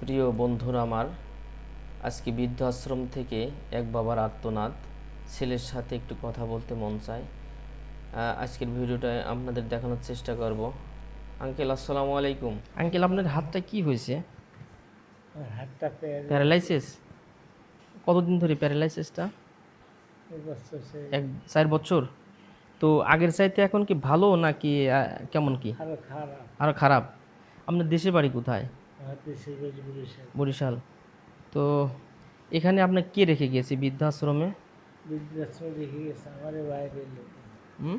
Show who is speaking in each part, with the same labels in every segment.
Speaker 1: প্রিয় বন্ধুরা আমার আজকে বৃদ্ধাশ্রম থেকে এক বাবার আর্তনাদ ছেলের সাথে একটু কথা বলতে মন চায়। আজকের ভিডিওটা আপনাদের দেখানোর চেষ্টা করব। আঙ্কেল আসসালামু আলাইকুম। আঙ্কেল আপনার হাতটা কি হয়েছে?
Speaker 2: হাতটা
Speaker 1: প্যারালাইসিস? কতদিন ধরে প্যারালাইসিসটা?
Speaker 2: বছর সে
Speaker 1: এক চার বছর? তো আগের চাইতে এখন কি ভালো নাকি কেমন কি?
Speaker 2: আরও খারাপ।
Speaker 1: আরও খারাপ। আপনার দেশের বাড়ি কোথায়?
Speaker 2: বরিশাল।
Speaker 1: তো এখানে আপনার কে রেখে গিয়েছে বৃদ্ধাশ্রমে?
Speaker 2: বৃদ্ধাশ্রম রেখে গেছে আমার বাইরে লোক।
Speaker 1: হুম?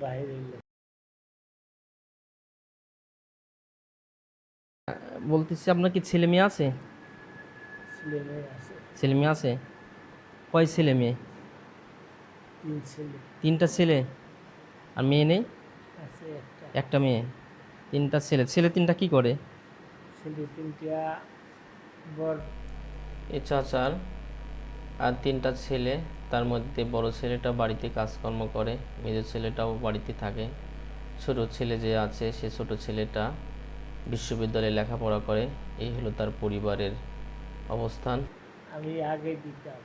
Speaker 2: বাইরে লোক।
Speaker 1: বলতেছি আপনার কি ছেলে মেয়ে আছে?
Speaker 2: ছেলে মেয়ে আছে।
Speaker 1: ছেলে মেয়ে আছে? কয় ছেলে মেয়ে?
Speaker 2: তিন ছেলে।
Speaker 1: তিনটা ছেলে। আর মেয়ে নেই?
Speaker 2: একটা
Speaker 1: মেয়ে। তিনটা ছেলে। ছেলে তিনটা কি করে?
Speaker 2: ছেলে তিনটা বর।
Speaker 1: চাচার আর তিনটা ছেলে তার মধ্যে বড় ছেলেটা বাড়িতে কাজকর্ম করে মেজর ছেলেটাও বাড়িতে থাকে। ছোট ছেলে যে আছে সে ছোট ছেলেটা বিশ্ববিদ্যালয়ে লেখাপড়া করে এই হলো তার পরিবারের অবস্থান।
Speaker 2: আমি আগে দিতাম।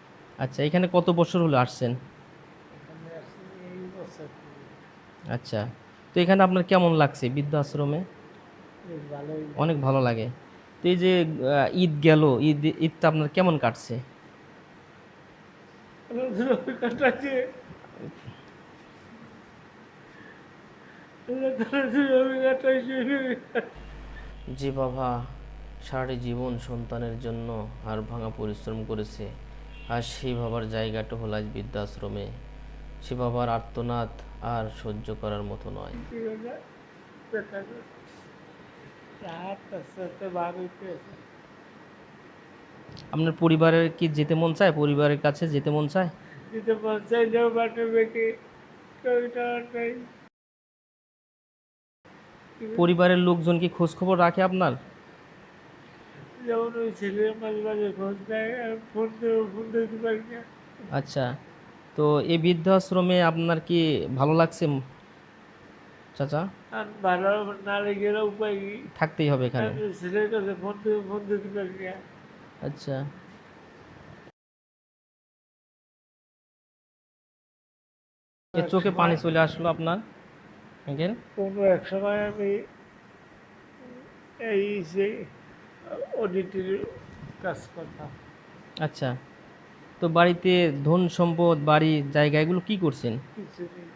Speaker 1: আচ্ছা এখানে কত বছর হলো আসছেন। আচ্ছা তো এখানে আপনার কেমন লাগছে বৃদ্ধাশ্রমে?
Speaker 2: বেশ ভালোই
Speaker 1: অনেক ভালো লাগে। তো এই যে ঈদ গেল ঈদ ঈদটা আপনার কেমন কাটছে? যে বাবা সারাটি জীবন সন্তানের জন্য আর ভাঙা পরিশ্রম করেছে আর সেই বাবার জায়গাটা হলো আজ বৃদ্ধাশ্রমে। সে বাবার আর্তনাদ আর সহ্য করার মতো নয়। আপনার পরিবারের কি যেতে মন চায়? পরিবারের কাছে যেতে মন চায়?
Speaker 2: দিতে পৌঁছাইলেও বাটে বেঁকে কবিতা নাই
Speaker 1: পরিবারের লোকজন কি খোঁজ খবর রাখে আপনার?
Speaker 2: যেমন ওই ছেলে মাঝে মাঝে খোঁজ নেয় আমি ফোন ফোন দিতে পারি না।
Speaker 1: আচ্ছা তো এই বৃদ্ধাশ্রমে আপনার কি ভালো লাগছে চাচা?
Speaker 2: আর ভালো না লেগে উপায় কি?
Speaker 1: থাকতেই হবে এখানে।
Speaker 2: ছেলের কাছে ফোন দেবো ফোন দিতে পারি
Speaker 1: আচ্ছা। চোখে পানি চলে আসলো আপনার
Speaker 2: কোনো এক সময় আমি এই যে অডিটের কাজ করতাম।
Speaker 1: আচ্ছা। তো বাড়িতে ধন সম্পদ বাড়ি জায়গা এগুলো কি করছেন?
Speaker 2: কিছু নেই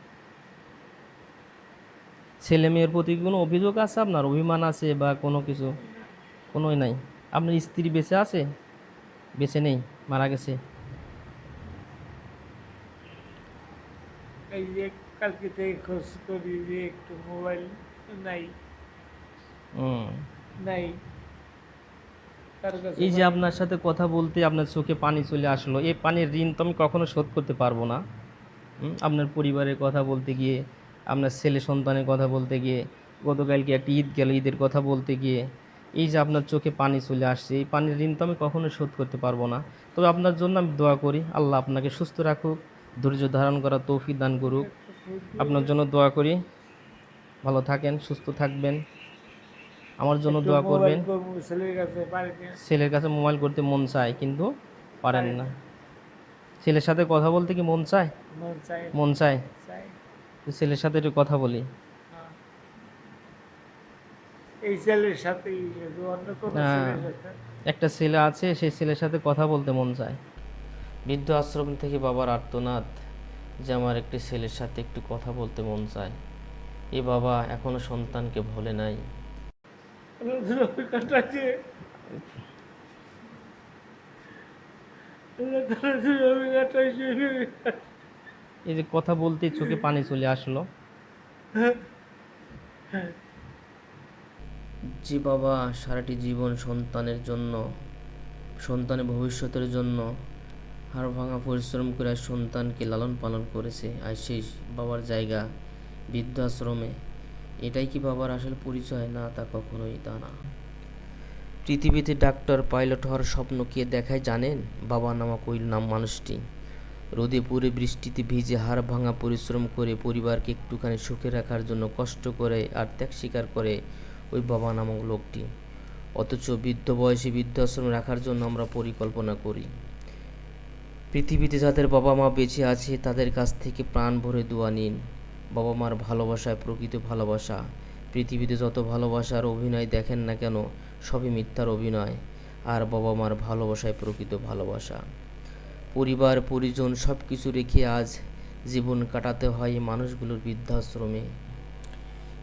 Speaker 1: ছেলে মেয়ের প্রতি কোনো অভিযোগ আছে আপনার? অভিমান আছে বা কোনো কিছু? কোনোই নাই। আপনার স্ত্রী বেঁচে আছে? বেঁচে নেই মারা গেছে।
Speaker 2: এই যে কালকে থেকে খোঁজ করি যে একটু মোবাইল নাই। নাই।
Speaker 1: এই যে আপনার সাথে কথা বলতে আপনার চোখে পানি চলে আসলো এই পানির ঋণ তো আমি কখনো শোধ করতে পারব না। আপনার পরিবারের কথা বলতে গিয়ে আপনার ছেলে সন্তানের কথা বলতে গিয়ে গতকালকে একটা ঈদ গেল ঈদের কথা বলতে গিয়ে এই যে আপনার চোখে পানি চলে আসছে এই পানির ঋণ তো আমি কখনো শোধ করতে পারব না। তবে আপনার জন্য আমি দোয়া করি আল্লাহ আপনাকে সুস্থ রাখুক ধৈর্য ধারণ করা তৌফিক দান করুক। আপনার জন্য দোয়া করি ভালো থাকেন সুস্থ থাকবেন। আমার জন্য দোয়া করবেন।
Speaker 2: ছেলের কাছে
Speaker 1: মোবাইল করতে মন চায় কিন্তু পারেন না। ছেলের সাথে কথা বলতে কি মন চায়।
Speaker 2: মন
Speaker 1: চায়। ছেলের সাথে একটু কথা বলি।
Speaker 2: হ্যাঁ। এই ছেলের সাথেই কিন্তু অন্য কোনো
Speaker 1: হ্যাঁ।
Speaker 2: ছেলের সাথে?
Speaker 1: একটা ছেলে আছে সেই ছেলের সাথে কথা বলতে মন চায়। বৃদ্ধ আশ্রম থেকে বাবার আর্তনাদ যে আমার একটি ছেলের সাথে একটু কথা বলতে মন চায়। এ বাবা এখনও সন্তানকে ভোলে নাই।
Speaker 2: কাটাচ্ছে
Speaker 1: এই যে কথা বলতে চোখে পানি চলে আসলো। যে বাবা, সারাটি জীবন সন্তানের জন্য, সন্তানের ভবিষ্যতের জন্য হাড় ভাঙা পরিশ্রম করে সন্তানকে লালন পালন করেছে। আর সেই বাবার জায়গা, বৃদ্ধাশ্রমে, এটাই কি বাবার আসল পরিচয়? না, তা কখনোই তা না। পৃথিবীতে ডাক্তার, পাইলট হওয়ার স্বপ্ন কে দেখায় জানেন? বাবা নামক ওই নাম মানুষটি। রোদে পুড়ে বৃষ্টিতে ভিজে হাড় ভাঙা পরিশ্রম করে পরিবারকে একটুখানি সুখে রাখার জন্য কষ্ট করে আর ত্যাগ স্বীকার করে ওই বাবা নামক লোকটি। অথচ বৃদ্ধ বয়সে বৃদ্ধাশ্রমে রাখার জন্য আমরা পরিকল্পনা করি। পৃথিবীতে যাদের বাবা মা বেঁচে আছে, তাদের কাছ থেকে প্রাণ ভরে দোয়া নিন। বাবা মার ভালোবাসায় প্রকৃত ভালোবাসা। পৃথিবীতে যত ভালোবাসার অভিনয় দেখেন না কেন, সবই মিথ্যার অভিনয়। আর বাবা মার ভালোবাসায় প্রকৃত ভালোবাসা। পরিবার, পরিজন সব কিছু রেখে আজ জীবন কাটাতে হয় মানুষগুলোর বৃদ্ধাশ্রমে।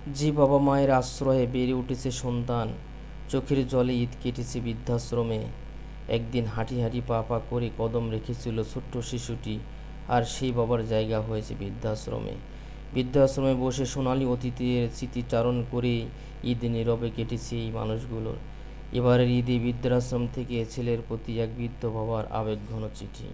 Speaker 1: যে বাবা মায়ের আশ্রয়ে বেড়ে উঠেছে সন্তান, চোখের জলে ঈদ কেটেছে বৃদ্ধাশ্রমে। একদিন হাঁটি হাঁটি পা পা করে কদম রেখেছিল ছোট্ট শিশুটি আর সেই বাবার জায়গা হয়েছে বৃদ্ধাশ্রমে। বৃদ্ধাশ্রমে বসে সোনালি অতীতের স্মৃতিচারণ করে ঈদ নীরবে কেটেছে এই মানুষগুলোর। এবারের ঈদে বৃদ্ধাশ্রম থেকে ছেলের প্রতি এক বৃদ্ধ বাবার আবেগঘন চিঠি।